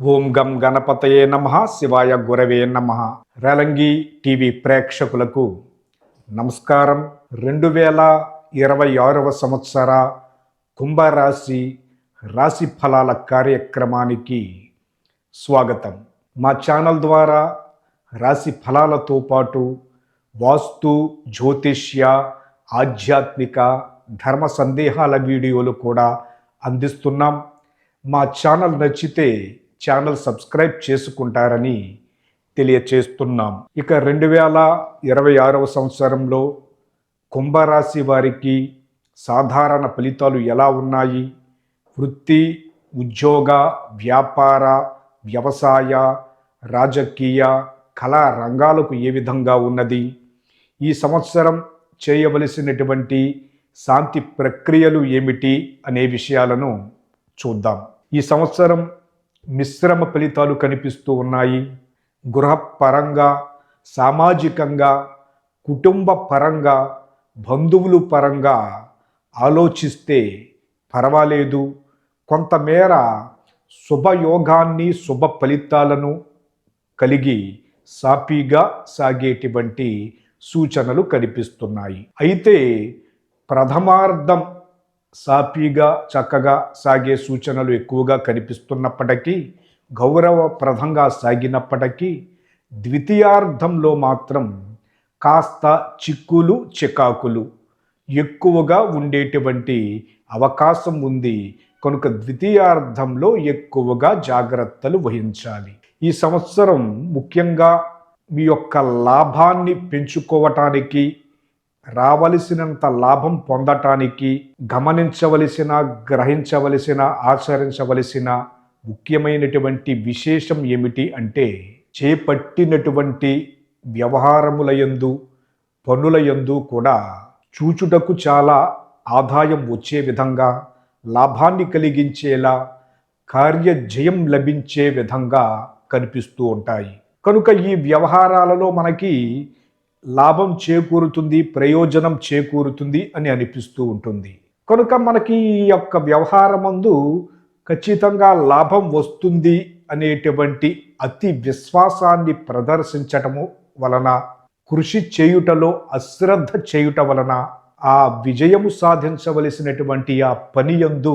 ఓం గం గణపతయే నమ శివాయ గురవే నమ. రేలంగి టీవీ ప్రేక్షకులకు నమస్కారం. రెండు వేల ఇరవై ఆరవ సంవత్సర కుంభరాశి రాశి ఫలాల కార్యక్రమానికి స్వాగతం. మా ఛానల్ ద్వారా రాశి ఫలాలతో పాటు వాస్తు జ్యోతిష్య ఆధ్యాత్మిక ధర్మ సందేహాల వీడియోలు కూడా అందిస్తున్నాం. మా ఛానల్ నచ్చితే ఛానల్ సబ్స్క్రైబ్ చేసుకుంటారని తెలియచేస్తున్నాం. ఇక రెండు వేల ఇరవై ఆరవ సంవత్సరంలో కుంభరాశి వారికి సాధారణ ఫలితాలు ఎలా ఉన్నాయి? వృత్తి ఉద్యోగ వ్యాపార వ్యవసాయ రాజకీయ కళా రంగాలకు ఏ విధంగా ఉన్నది? ఈ సంవత్సరం చేయవలసినటువంటి శాంతి ప్రక్రియలు ఏమిటి అనే విషయాలను చూద్దాం. ఈ సంవత్సరం మిశ్రమ ఫలితాలు కనిపిస్తూ ఉన్నాయి. గృహపరంగా సామాజికంగా కుటుంబ పరంగా బంధువులు పరంగా ఆలోచిస్తే పర్వాలేదు. కొంతమేర శుభయోగాన్ని శుభ ఫలితాలను కలిగి సాఫీగా సాగేటువంటి సూచనలు కనిపిస్తున్నాయి. అయితే ప్రథమార్థం సాఫీగా చక్కగా సాగే సూచనలు ఎక్కువగా కనిపిస్తున్నప్పటికీ గౌరవప్రదంగా సాగినప్పటికీ ద్వితీయార్థంలో మాత్రం కాస్త చిక్కులు చికాకులు ఎక్కువగా ఉండేటువంటి అవకాశం ఉంది. కనుక ద్వితీయార్థంలో ఎక్కువగా జాగ్రత్తలు వహించాలి. ఈ సంవత్సరం ముఖ్యంగా మీ యొక్క లాభాన్ని పెంచుకోవటానికి రావలసినంత లాభం పొందటానికి గమనించవలసిన గ్రహించవలసిన ఆచరించవలసిన ముఖ్యమైనటువంటి విశేషం ఏమిటి అంటే చేపట్టినటువంటి వ్యవహారములయందు పనులయందు కూడా చూచుటకు చాలా ఆదాయం వచ్చే విధంగా లాభాన్ని కలిగించేలా కార్యజయం లభించే విధంగా కనిపిస్తూ ఉంటాయి. కనుక ఈ వ్యవహారాలలో మనకి లాభం చేకూరుతుంది ప్రయోజనం చేకూరుతుంది అని అనిపిస్తూ ఉంటుంది. కనుక మనకి ఈ యొక్క వ్యవహారమందు ఖచ్చితంగా లాభం వస్తుంది అనేటువంటి అతి విశ్వాసాన్ని ప్రదర్శించటము వలన కృషి చేయుటలో అశ్రద్ధ చేయుట వలన ఆ విజయము సాధించవలసినటువంటి ఆ పని యందు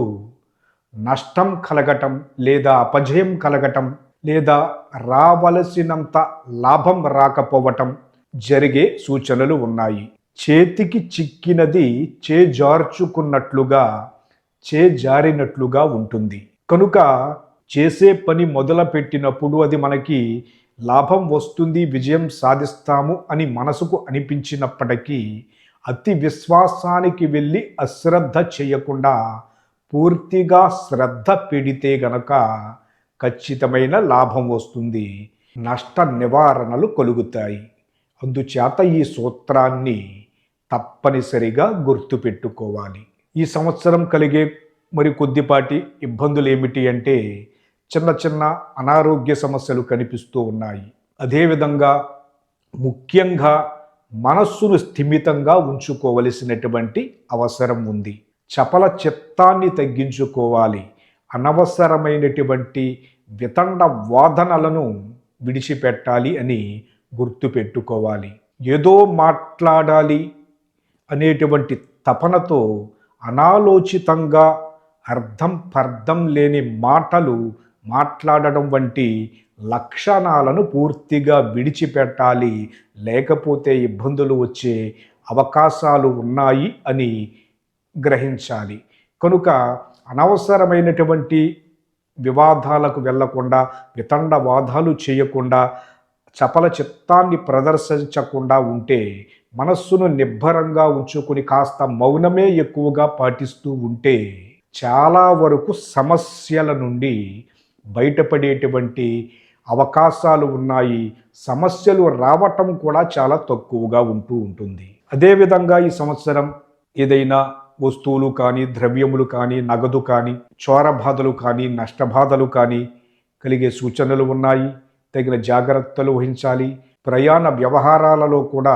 నష్టం కలగటం లేదా అపజయం కలగటం లేదా రావలసినంత లాభం రాకపోవటం జరిగే సూచనలు ఉన్నాయి. చేతికి చిక్కినది చేజార్చుకున్నట్లుగా చేజారినట్లుగా ఉంటుంది. కనుక చేసే పని మొదలుపెట్టినప్పుడు అది మనకి లాభం వస్తుంది విజయం సాధిస్తాము అని మనసుకు అనిపించినప్పటికీ అతి విశ్వాసానికి వెళ్ళి అశ్రద్ధ చేయకుండా పూర్తిగా శ్రద్ధ పెడితే గనక ఖచ్చితమైన లాభం వస్తుంది. నష్ట నివారణలు కలుగుతాయి. అందుచేత ఈ సూత్రాన్ని తప్పనిసరిగా గుర్తుపెట్టుకోవాలి. ఈ సంవత్సరం కలిగే మరి కొద్దిపాటి ఇబ్బందులు ఏమిటి అంటే చిన్న చిన్న అనారోగ్య సమస్యలు కనిపిస్తూ ఉన్నాయి. అదేవిధంగా ముఖ్యంగా మనస్సును స్థిమితంగా ఉంచుకోవలసినటువంటి అవసరం ఉంది. చపల చిత్తాన్ని తగ్గించుకోవాలి. అనవసరమైనటువంటి వితండ వాదనలను విడిచిపెట్టాలి అని గుర్తుపెట్టుకోవాలి. ఏదో మాట్లాడాలి అనేటువంటి తపనతో అనాలోచితంగా అర్థం పర్థం లేని మాటలు మాట్లాడడం వంటి లక్షణాలను పూర్తిగా విడిచిపెట్టాలి. లేకపోతే ఇబ్బందులు వచ్చే అవకాశాలు ఉన్నాయి అని గ్రహించాలి. కనుక అనవసరమైనటువంటి వివాదాలకు వెళ్ళకుండా వితండవాదాలు చేయకుండా చపల చిత్తాన్ని ప్రదర్శించకుండా ఉంటే మనస్సును నిబ్బరంగా ఉంచుకుని కాస్త మౌనమే ఎక్కువగా పాటిస్తూ ఉంటే చాలా వరకు సమస్యల నుండి బయటపడేటువంటి అవకాశాలు ఉన్నాయి. సమస్యలు రావటం కూడా చాలా తక్కువగా ఉంటూ ఉంటుంది. అదేవిధంగా ఈ సంవత్సరం ఏదైనా వస్తువులు కానీ ద్రవ్యములు కానీ నగదు కానీ చోరబాధలు కానీ నష్టబాధలు కానీ కలిగే సూచనలు ఉన్నాయి. తగిన జాగ్రత్తలు వహించాలి. ప్రయాణ వ్యవహారాలలో కూడా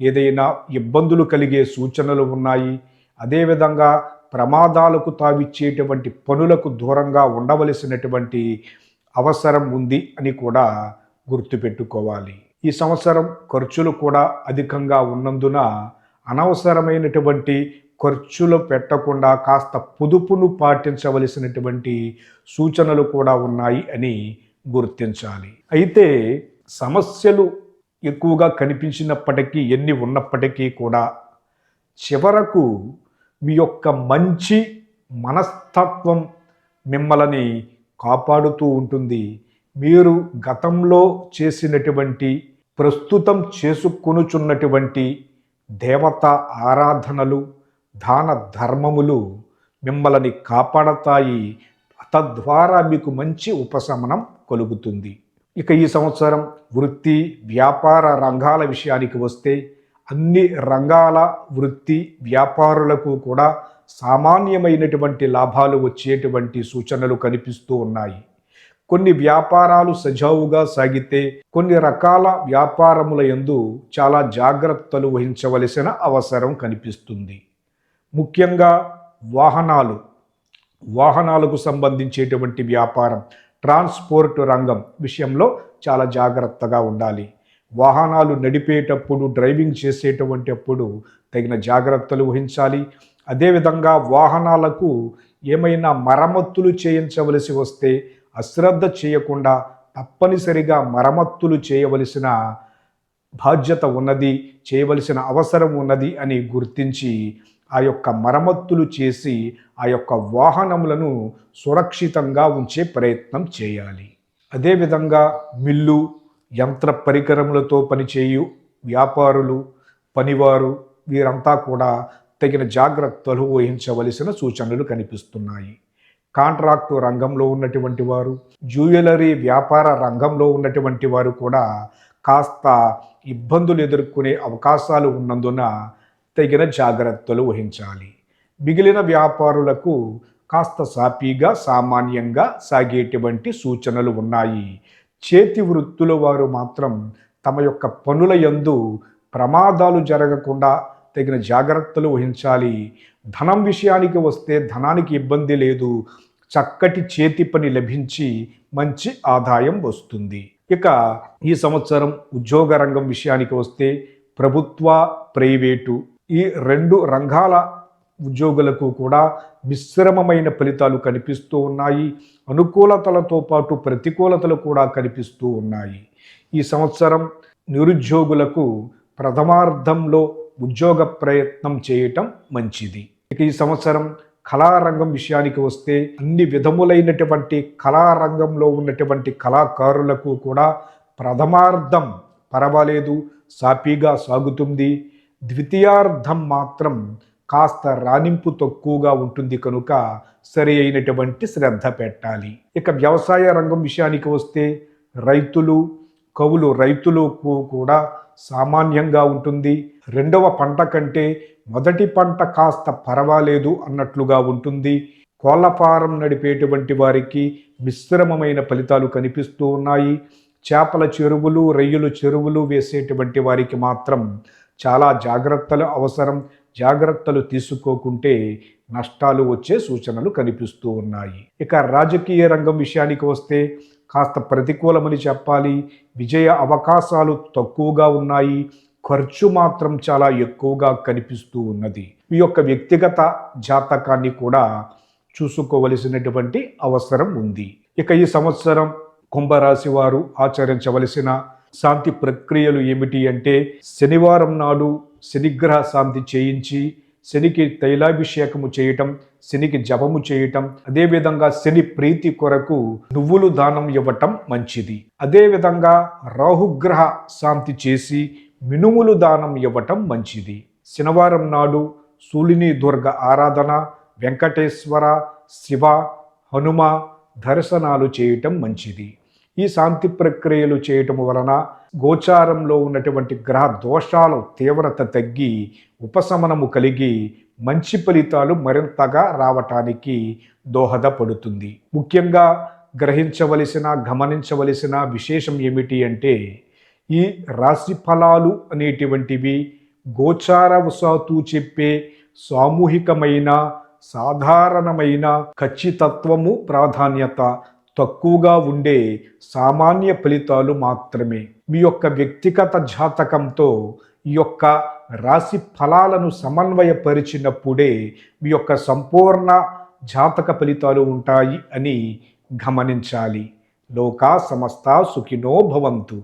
ఏదైనా ఇబ్బందులు కలిగే సూచనలు ఉన్నాయి. అదేవిధంగా ప్రమాదాలకు తావిచ్చేటువంటి పనులకు దూరంగా ఉండవలసినటువంటి అవసరం ఉంది అని కూడా గుర్తుపెట్టుకోవాలి. ఈ సంవత్సరం ఖర్చులు కూడా అధికంగా ఉన్నందున అనవసరమైనటువంటి ఖర్చులు పెట్టకుండా కాస్త పొదుపును పాటించవలసినటువంటి సూచనలు కూడా ఉన్నాయి అని గుర్తించాలి. అయితే సమస్యలు ఎక్కువగా కనిపించినప్పటికీ ఎన్ని ఉన్నప్పటికీ కూడా చివరకు మీ యొక్క మంచి మనస్తత్వం మిమ్మల్ని కాపాడుతూ ఉంటుంది. మీరు గతంలో చేసినటువంటి ప్రస్తుతం చేసుకొనుచున్నటువంటి దేవత ఆరాధనలు దాన ధర్మములు మిమ్మల్ని కాపాడతాయి. తద్వారా మీకు మంచి ఉపశమనం కలుగుతుంది. ఇక ఈ సంవత్సరం వృత్తి వ్యాపార రంగాల విషయానికి వస్తే అన్ని రంగాల వృత్తి వ్యాపారులకు కూడా సామాన్యమైనటువంటి లాభాలు వచ్చేటువంటి సూచనలు కనిపిస్తూ ఉన్నాయి. కొన్ని వ్యాపారాలు సజావుగా సాగితే కొన్ని రకాల వ్యాపారముల యందు చాలా జాగ్రత్తలు వహించవలసిన అవసరం కనిపిస్తుంది. ముఖ్యంగా వాహనాలు. వాహనాలకు సంబంధించేటువంటి వ్యాపారం. ట్రాన్స్పోర్ట్ రంగం విషయంలో చాలా జాగ్రత్తగా ఉండాలి. వాహనాలు నడిపేటప్పుడు డ్రైవింగ్ చేసేటువంటి అప్పుడు తగిన జాగ్రత్తలు వహించాలి. అదేవిధంగా వాహనాలకు ఏమైనా మరమ్మతులు చేయించవలసి వస్తే అశ్రద్ధ చేయకుండా తప్పనిసరిగా మరమ్మతులు చేయవలసిన బాధ్యత ఉన్నది చేయవలసిన అవసరం ఉన్నది అని గుర్తించి ఆ యొక్క మరమ్మత్తులు చేసి ఆ యొక్క వాహనములను సురక్షితంగా ఉంచే ప్రయత్నం చేయాలి. అదేవిధంగా మిల్లు యంత్ర పరికరములతో పనిచేయు వ్యాపారులు పనివారు వీరంతా కూడా తగిన జాగ్రత్తలు వహించవలసిన సూచనలు కనిపిస్తున్నాయి. కాంట్రాక్టు రంగంలో ఉన్నటువంటి వారు జ్యువెలరీ వ్యాపార రంగంలో ఉన్నటువంటి వారు కూడా కాస్త ఇబ్బందులు ఎదుర్కొనే అవకాశాలు ఉన్నందున తగిన జాగ్రత్తలు వహించాలి. మిగిలిన వ్యాపారులకు కాస్త సాపీగా సామాన్యంగా సాగేటువంటి సూచనలు ఉన్నాయి. చేతి వృత్తుల వారు మాత్రం తమ యొక్క పనుల యందు ప్రమాదాలు జరగకుండా తగిన జాగ్రత్తలు వహించాలి. ధనం విషయానికి వస్తే ధనానికి ఇబ్బంది లేదు. చక్కటి చేతి పని లభించి మంచి ఆదాయం వస్తుంది. ఇక ఈ సంవత్సరం ఉద్యోగ రంగం విషయానికి వస్తే ప్రభుత్వ ప్రైవేటు ఈ రెండు రంగాల ఉద్యోగులకు కూడా మిశ్రమమైన ఫలితాలు కనిపిస్తూ ఉన్నాయి. అనుకూలతలతో పాటు ప్రతికూలతలు కూడా కనిపిస్తూ ఉన్నాయి. ఈ సంవత్సరం నిరుద్యోగులకు ప్రథమార్థంలో ఉద్యోగ ప్రయత్నం చేయటం మంచిది. ఇక ఈ సంవత్సరం కళారంగం విషయానికి వస్తే అన్ని విధములైనటువంటి కళారంగంలో ఉన్నటువంటి కళాకారులకు కూడా ప్రథమార్థం పర్వాలేదు. సాపీగా సాగుతుంది. ద్వితీయార్థం మాత్రం కాస్త రాణింపు తక్కువగా ఉంటుంది కనుక సరి అయినటువంటి శ్రద్ధ పెట్టాలి. ఇక వ్యవసాయ రంగం విషయానికి వస్తే రైతులు కవులు రైతులకు కూడా సామాన్యంగా ఉంటుంది. రెండవ పంట కంటే మొదటి పంట కాస్త పర్వాలేదు అన్నట్లుగా ఉంటుంది. కోళ్ళపారం నడిపేటువంటి వారికి మిశ్రమమైన ఫలితాలు కనిపిస్తూ ఉన్నాయి. చేపల చెరువులు రొయ్యలు చెరువులు వేసేటువంటి వారికి మాత్రం చాలా జాగ్రత్తలు అవసరం. జాగ్రత్తలు తీసుకోకుంటే నష్టాలు వచ్చే సూచనలు కనిపిస్తూ ఉన్నాయి. ఇక రాజకీయ రంగం విషయానికి వస్తే కాస్త ప్రతికూలమని చెప్పాలి. విజయ అవకాశాలు తక్కువగా ఉన్నాయి. ఖర్చు మాత్రం చాలా ఎక్కువగా కనిపిస్తూ ఉన్నది. మీ యొక్క వ్యక్తిగత జాతకాన్ని కూడా చూసుకోవలసినటువంటి అవసరం ఉంది. ఇక ఈ సంవత్సరం కుంభరాశి వారు ఆచరించవలసిన శాంతి ప్రక్రియలు ఏమిటి అంటే శనివారం నాడు శనిగ్రహ శాంతి చేయించి శనికి తైలాభిషేకము చేయటం శనికి జపము చేయటం అదేవిధంగా శని ప్రీతి కొరకు నువ్వులు దానం ఇవ్వటం మంచిది. అదేవిధంగా రాహుగ్రహ శాంతి చేసి మినుములు దానం ఇవ్వటం మంచిది. శనివారం నాడు సూలిని దుర్గ ఆరాధన వెంకటేశ్వర శివ హనుమ దర్శనాలు చేయటం మంచిది. ఈ శాంతి ప్రక్రియలు చేయటం వలన గోచారంలో ఉన్నటువంటి గ్రహ దోషాలు తీవ్రత తగ్గి ఉపశమనము కలిగి మంచి ఫలితాలు మరింతగా రావటానికి దోహదపడుతుంది. ముఖ్యంగా గ్రహించవలసిన గమనించవలసిన విశేషం ఏమిటి అంటే ఈ రాశి ఫలాలు అనేటువంటివి గోచారవశాత్తు చెప్పే సామూహికమైన సాధారణమైన ఖచ్చితత్వము ప్రాధాన్యత తక్కువగా ఉండే సామాన్య ఫలితాలు మాత్రమే. మీ యొక్క వ్యక్తిగత జాతకంతో ఈ యొక్క రాశి ఫలాలను సమన్వయపరిచినప్పుడే మీ యొక్క సంపూర్ణ జాతక ఫలితాలు ఉంటాయి అని గమనించాలి. లోకా సమస్త సుఖినో భవంతు.